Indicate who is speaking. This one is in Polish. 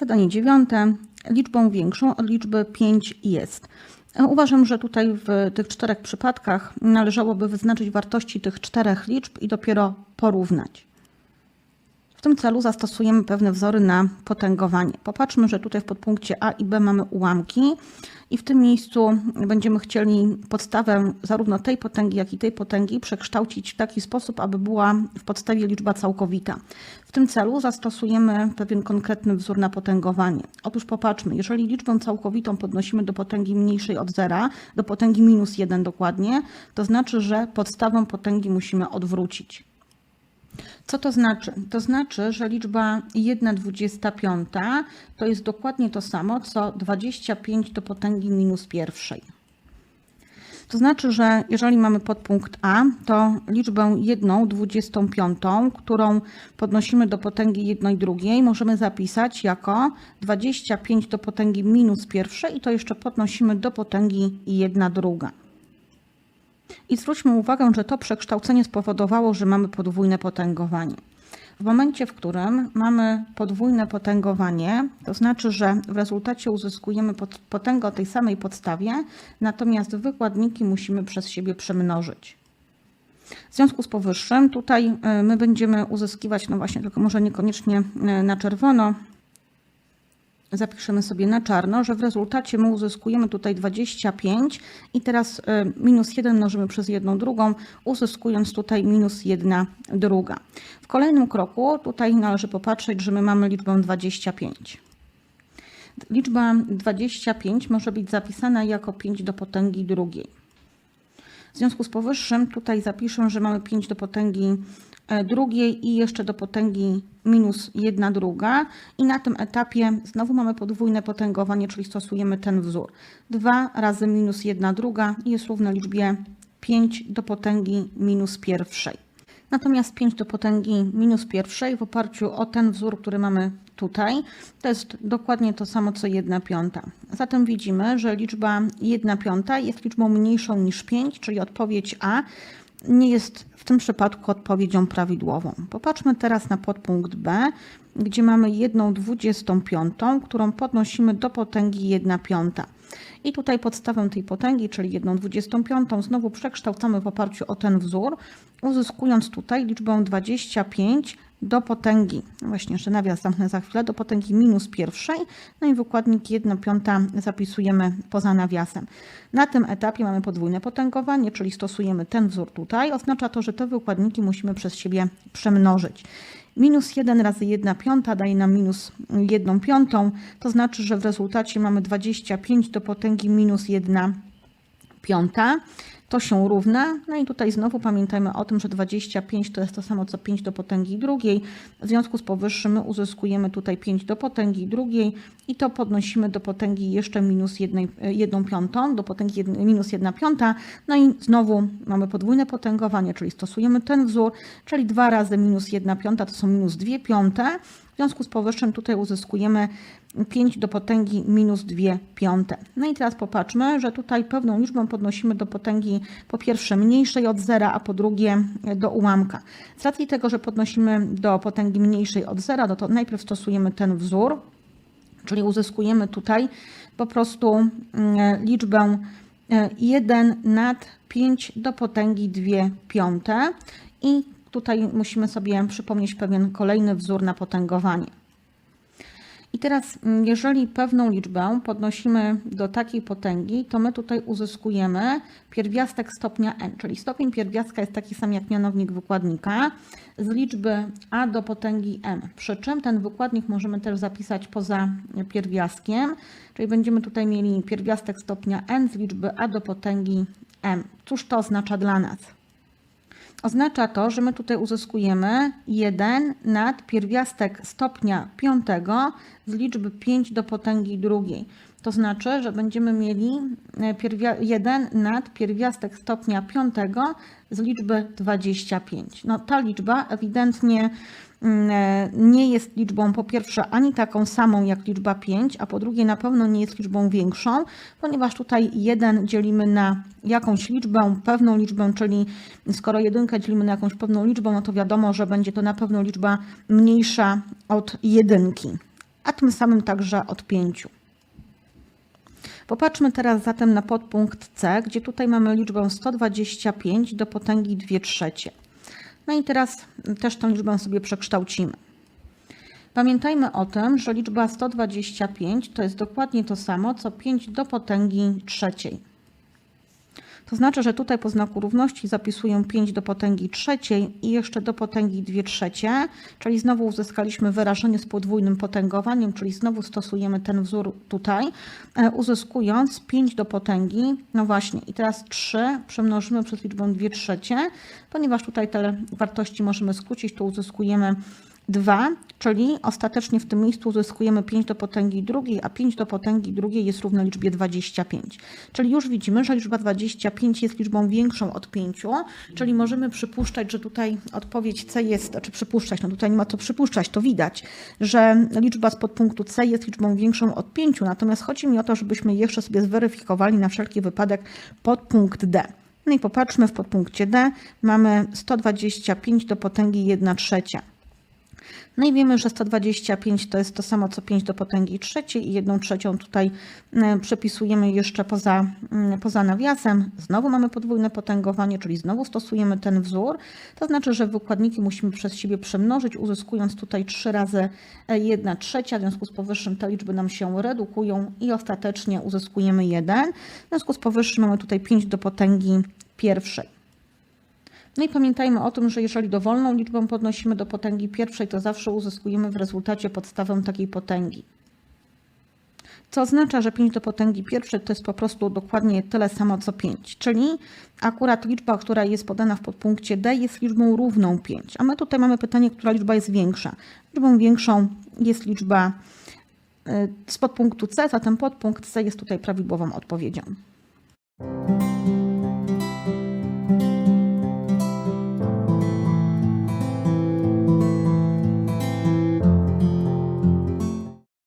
Speaker 1: Zadanie dziewiąte. Liczbą większą od liczby 5 jest. E, Uważam, że tutaj w tych czterech przypadkach należałoby wyznaczyć wartości tych czterech liczb i dopiero porównać. W tym celu zastosujemy pewne wzory na potęgowanie. Popatrzmy, że tutaj w podpunkcie A i B mamy ułamki i w tym miejscu będziemy chcieli podstawę zarówno tej potęgi, jak i tej potęgi przekształcić w taki sposób, aby była w podstawie liczba całkowita. W tym celu zastosujemy pewien konkretny wzór na potęgowanie. Otóż popatrzmy, jeżeli liczbę całkowitą podnosimy do potęgi mniejszej od zera, do potęgi minus 1 dokładnie, to znaczy, że podstawę potęgi musimy odwrócić. Co to znaczy? To znaczy, że liczba 1,25 to jest dokładnie to samo, co 25 do potęgi minus pierwszej. To znaczy, że jeżeli mamy podpunkt A, to liczbę 1,25, którą podnosimy do potęgi 1 i drugiej, możemy zapisać jako 25 do potęgi minus pierwszej i to jeszcze podnosimy do potęgi 1 druga. I zwróćmy uwagę, że to przekształcenie spowodowało, że mamy podwójne potęgowanie. W momencie, w którym mamy podwójne potęgowanie, to znaczy, że w rezultacie uzyskujemy pot- potęgę o tej samej podstawie, natomiast wykładniki musimy przez siebie przemnożyć. W związku z powyższym tutaj y, my będziemy uzyskiwać, no właśnie, tylko może niekoniecznie y, na czerwono, zapiszemy sobie na czarno, że w rezultacie my uzyskujemy tutaj 25 i teraz y, minus 1 mnożymy przez jedną drugą, uzyskując tutaj minus 1 druga. W kolejnym kroku tutaj należy popatrzeć, że my mamy liczbę 25. Liczba 25 może być zapisana jako 5 do potęgi drugiej. W związku z powyższym tutaj zapiszę, że mamy 5 do potęgi e, drugiej i jeszcze do potęgi minus 1 druga i na tym etapie znowu mamy podwójne potęgowanie, czyli stosujemy ten wzór. 2 razy minus 1 druga jest równe liczbie 5 do potęgi minus pierwszej. Natomiast 5 do potęgi minus pierwszej w oparciu o ten wzór, który mamy tutaj, to jest dokładnie to samo co 1 piąta. Zatem widzimy, że liczba 1 piąta jest liczbą mniejszą niż 5, czyli odpowiedź A nie jest w tym przypadku odpowiedzią prawidłową. Popatrzmy teraz na podpunkt B, gdzie mamy 1 25, którą podnosimy do potęgi 1 piąta. I tutaj podstawę tej potęgi, czyli 1 25, znowu przekształcamy w oparciu o ten wzór, uzyskując tutaj liczbę 25 do potęgi, właśnie jeszcze nawias zamknę za chwilę, do potęgi minus pierwszej, no i wykładnik 1 piąta zapisujemy poza nawiasem. Na tym etapie mamy podwójne potęgowanie, czyli stosujemy ten wzór tutaj. Oznacza to, że te wykładniki musimy przez siebie przemnożyć. Minus 1 razy 1 piąta daje nam minus 1 piątą, to znaczy, że w rezultacie mamy 25 do potęgi minus 1 piąta. To się równa. No i tutaj znowu pamiętajmy o tym, że 25 to jest to samo co 5 do potęgi drugiej. W związku z powyższym my uzyskujemy tutaj 5 do potęgi drugiej i to podnosimy do potęgi jeszcze minus 1, 1 piątą, do potęgi 1, minus 1 piąta. No i znowu mamy podwójne potęgowanie, czyli stosujemy ten wzór, czyli 2 razy minus 1 piąta to są minus 2 piąte. W związku z powyższym tutaj uzyskujemy 5 do potęgi minus 2 piąte. No i teraz popatrzmy, że tutaj pewną liczbę podnosimy do potęgi po pierwsze mniejszej od zera, a po drugie do ułamka. Z racji tego, że podnosimy do potęgi mniejszej od zera, no to najpierw stosujemy ten wzór, czyli uzyskujemy tutaj po prostu mm, liczbę 1 nad 5 do potęgi 2 piąte i tutaj musimy sobie przypomnieć pewien kolejny wzór na potęgowanie. I teraz, mm, jeżeli pewną liczbę podnosimy do takiej potęgi, to my tutaj uzyskujemy pierwiastek stopnia n, czyli stopień pierwiastka jest taki sam jak mianownik wykładnika z liczby a do potęgi m. Przy czym ten wykładnik możemy też zapisać poza pierwiastkiem, czyli będziemy tutaj mieli pierwiastek stopnia n z liczby a do potęgi m. Cóż to oznacza dla nas? Oznacza to, że my tutaj uzyskujemy 1 nad pierwiastek stopnia piątego z liczby 5 do potęgi drugiej. To znaczy, że będziemy mieli 1 nad pierwiastek stopnia piątego z liczby 25. No, ta liczba ewidentnie nie jest liczbą po pierwsze ani taką samą jak liczba 5, a po drugie na pewno nie jest liczbą większą, ponieważ tutaj 1 dzielimy na jakąś liczbę, pewną liczbę, czyli skoro jedynkę dzielimy na jakąś pewną liczbę, no to wiadomo, że będzie to na pewno liczba mniejsza od jedynki. a tym samym także od 5. Popatrzmy teraz zatem na podpunkt C, gdzie tutaj mamy liczbę 125 do potęgi 2 trzecie. No i teraz też tę liczbę sobie przekształcimy. Pamiętajmy o tym, że liczba 125 to jest dokładnie to samo, co 5 do potęgi trzeciej. To znaczy, że tutaj po znaku równości zapisuję 5 do potęgi trzeciej i jeszcze do potęgi 2 trzecie, czyli znowu uzyskaliśmy wyrażenie z podwójnym potęgowaniem, czyli znowu stosujemy ten wzór tutaj, e, uzyskując 5 do potęgi, no właśnie, i teraz 3 przemnożymy przez liczbę 2 trzecie, ponieważ tutaj te wartości możemy skrócić, to uzyskujemy 2, czyli ostatecznie w tym miejscu uzyskujemy 5 do potęgi drugiej, a 5 do potęgi drugiej jest równe liczbie 25. Czyli już widzimy, że liczba 25 jest liczbą większą od 5, czyli możemy przypuszczać, że tutaj odpowiedź C jest, czy przypuszczać, no tutaj nie ma co przypuszczać, to widać, że liczba z podpunktu C jest liczbą większą od 5, natomiast chodzi mi o to, żebyśmy jeszcze sobie zweryfikowali na wszelki wypadek podpunkt D. No i popatrzmy w podpunkcie D, mamy 125 do potęgi 1 trzecia. No i wiemy, że 125 to jest to samo co 5 do potęgi trzeciej i 1 trzecią tutaj e, przepisujemy jeszcze poza, mm, poza nawiasem. Znowu mamy podwójne potęgowanie, czyli znowu stosujemy ten wzór. To znaczy, że wykładniki musimy przez siebie przemnożyć, uzyskując tutaj 3 razy 1 trzecia. W związku z powyższym te liczby nam się redukują i ostatecznie uzyskujemy 1. W związku z powyższym mamy tutaj 5 do potęgi pierwszej. No i pamiętajmy o tym, że jeżeli dowolną liczbę podnosimy do potęgi pierwszej, to zawsze uzyskujemy w rezultacie podstawę takiej potęgi. Co oznacza, że 5 do potęgi pierwszej to jest po prostu dokładnie tyle samo co 5, czyli akurat liczba, która jest podana w podpunkcie D jest liczbą równą 5. A my tutaj mamy pytanie, która liczba jest większa. Liczbą większą jest liczba y, z podpunktu C, zatem podpunkt C jest tutaj prawidłową odpowiedzią.